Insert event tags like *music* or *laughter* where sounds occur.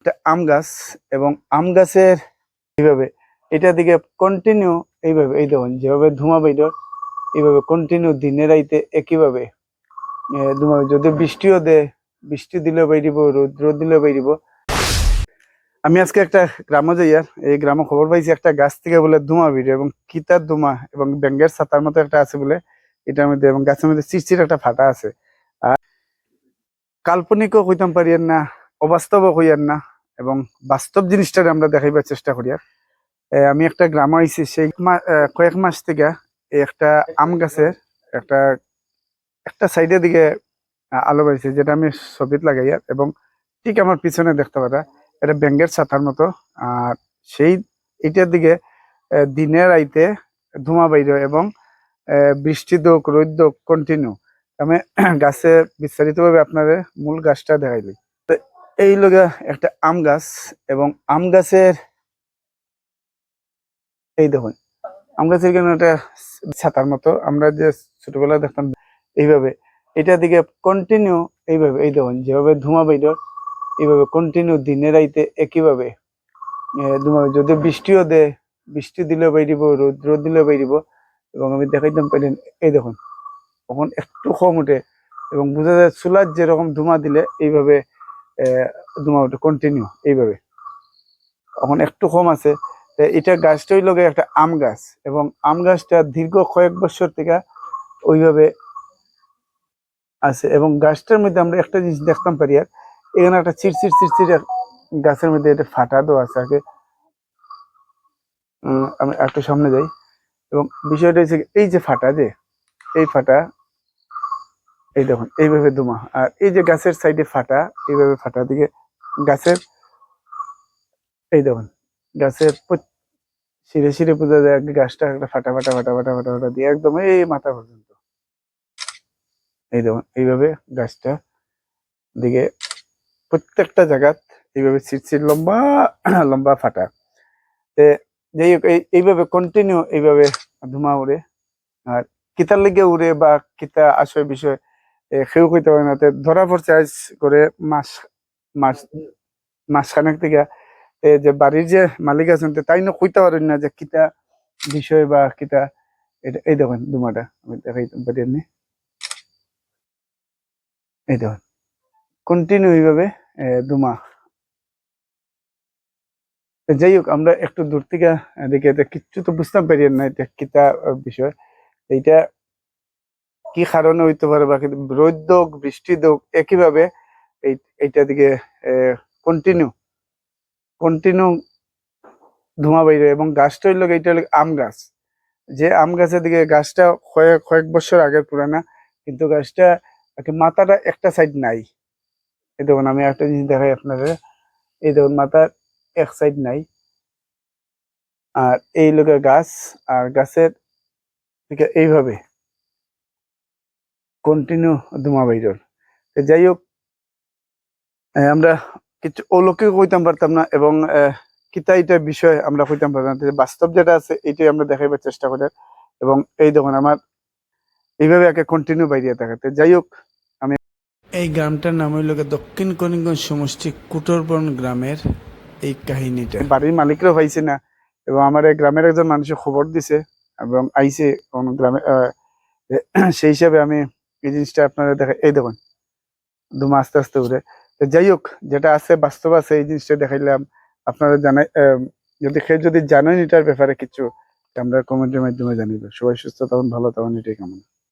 একটা আম গাছ এবং আম গাছের এইভাবে এটা দিকে কন্টিনিউ এইভাবে, এই দেখুন, যেভাবে ধোঁয়া বের এইভাবে কন্টিনিউ দিনে রাইতে একইভাবে ধোঁয়া যদি বৃষ্টিও দেয়, বৃষ্টি দিলেও বেরিব, রোদ রোদ দিলেও বেরিব। আমি আজকে একটা গ্রামে যাইয়ার এই গ্রামে খবর পাইছি একটা গাছ থেকে বলে ধোঁয়া বেরিয়ে এবং কিতার ধোঁয়া এবং ব্যাঙ্গের ছাতার মতো একটা আছে বলে এটার মধ্যে এবং গাছের মধ্যে চিরচির একটা ফাটা আছে। আর কাল্পনিকও কইতাম পারি না, অবাস্তবও কইয়ার না। এবং বাস্তব জিনিসটা আমরা দেখাইবার চেষ্টা করি আর। আমি একটা গ্রামে আইছি, সেই কয়েক মাস থেকে একটা আম গাছের একটা একটা সাইডের দিকে আলো পাইছে যেটা আমি ছবিত লাগাই আর, এবং ঠিক আমার পিছনে দেখতে পারা এটা ব্যাঙ্গের ছাতার মতো, আর সেই এটার দিকে দিনের আইতে ধোঁয়া বাইর এবং বৃষ্টি দোক, রোদ দোক কন্টিনিউ আমি *clears throat* গাছে বিস্তারিতভাবে আপনাদের মূল গাছটা দেখাইলি এই লগা একটা আম গাছ এবং আম গাছের এই দেখুন, আম গাছের কেন একটা ছাতার মতো? আমরা যে ছোটবেলায় দেখতাম এইভাবে, এটা দিকে কন্টিনিউ এইভাবে, এই দেখুন, যেভাবে ধোঁয়া বাইর এইভাবে কন্টিনিউ দিনে রাইতে একইভাবে। ধোঁয়া যদি বৃষ্টিও দেয়, বৃষ্টি দিলেও বেরিব, রোদ রোদ দিলেও বেরিব। এবং আমি দেখাইতাম পাইলেন এই দেখুন তখন একটু কম উঠে এবং বোঝা যায়, চুলার যেরকম ধোঁয়া দিলে এইভাবে ধোঁয়া কন্টিনিউ এইভাবে। এখন একটু কম আছে। এটা গাছটা হইল একটা আম গাছ এবং আম গাছটা দীর্ঘ কয়েক বছর থেকে ওইভাবে আছে এবং গাছটার মধ্যে আমরা একটা জিনিস দেখতাম পারি আর, এখানে একটা চিরচির চিরচির গাছের মধ্যে এটা ফাটা দেওয়া আছে আগে। আমি একটু সামনে যাই। এবং বিষয়টা হচ্ছে এই যে ফাটা যে, এই ফাটা এই দেখুন, এইভাবে ধোঁয়া আর এই যে গাছের সাইডে ফাটা, এইভাবে ফাটা। দিকে গাছের, এই দেখুন, গাছের শিরে শিরে বোঝা যায় গাছটা একটা ফাটা ফাটা ফাটা ফাটা ফাটা ফাটা দিয়ে একদম এই মাথা পর্যন্ত। এই দেখুন, এইভাবে গাছটা দিকে প্রত্যেকটা জায়গাত এইভাবে ছিটছিট লম্বা লম্বা ফাটা। যাই হোক, এই- এইভাবে কন্টিনিউ এইভাবে ধুমা উড়ে। আর কিতার লেগে উড়ে বা কিতা আশয় বিষয় কেউ কইতে পারে না। ধরা পড়ছে আজ করে মাস মাস, মাসখানেক থেকে যে বাড়ির যে মালিক আছেন তাই না পারেন না যে কিতা বিষয় বা কিতা? এটা, এই দেখুন দুমাটা, আমি দেখাই পারি নি এই দেখুন কন্টিনিউ এইভাবে দুমা। যাই হোক, আমরা একটু দূর থেকে দেখে কিচ্ছু তো বুঝতাম পারি না এটা কিতা বিষয়। এইটা কি কারণে হইতে পারে বা রোদ দোক বৃষ্টি দোক একইভাবে এই, এইটা দিকে কন্টিনিউ কন্টিনিউ ধোঁয়া বাইরে এবং গাছটা হইল এইটা হলো আম গাছ। যে আম গাছের দিকে গাছটা কয়েক কয়েক বছর আগের পুরানা, কিন্তু গাছটা মাথাটা একটা সাইড নাই। এই দেখুন, আমি একটা জিনিস দেখাই আপনাদের। এই দেখুন, মাথার এক সাইড নাই। আর এই লোকের গাছ, আর গাছের এইভাবে কন্টিনিউ ধোঁয়া বাইরের যাই হোক আমরা কিছু অলৌকিক কইতাম পারতাম না এবং কিতা এটা বিষয় আমরা কইতাম পারতাম না। বাস্তব যেটা আছে এটাই আমরা দেখাইবার চেষ্টা করি। এবং এই দেখুন আমার এইভাবে একে কন্টিনিউ বাইরে থাকে। তো যাই হোক আমি এই গ্রামটার নাম হইল দক্ষিণ করিমগঞ্জ সমষ্টি কুটরবন গ্রামের এই কাহিনীটা। বাড়ির মালিকরাও পাইছে না এবং আমার এই গ্রামের একজন মানুষের খবর দিছে এবং আইছে কোন গ্রামে সেই হিসাবে আমি এই জিনিসটা আপনারা দেখা এই দেখুন, ধুমা আস্তে আস্তে উঠে তো যাই হোক, যেটা আছে, বাস্তব আছে, এই জিনিসটা দেখাইলাম। আপনারা জানাই যদি কেউ যদি জানেন এটার ব্যাপারে কিছু আমরা কমেন্টের মাধ্যমে জানিব। সবাই সুস্থ তখন ভালো তখন এটাই কামনা।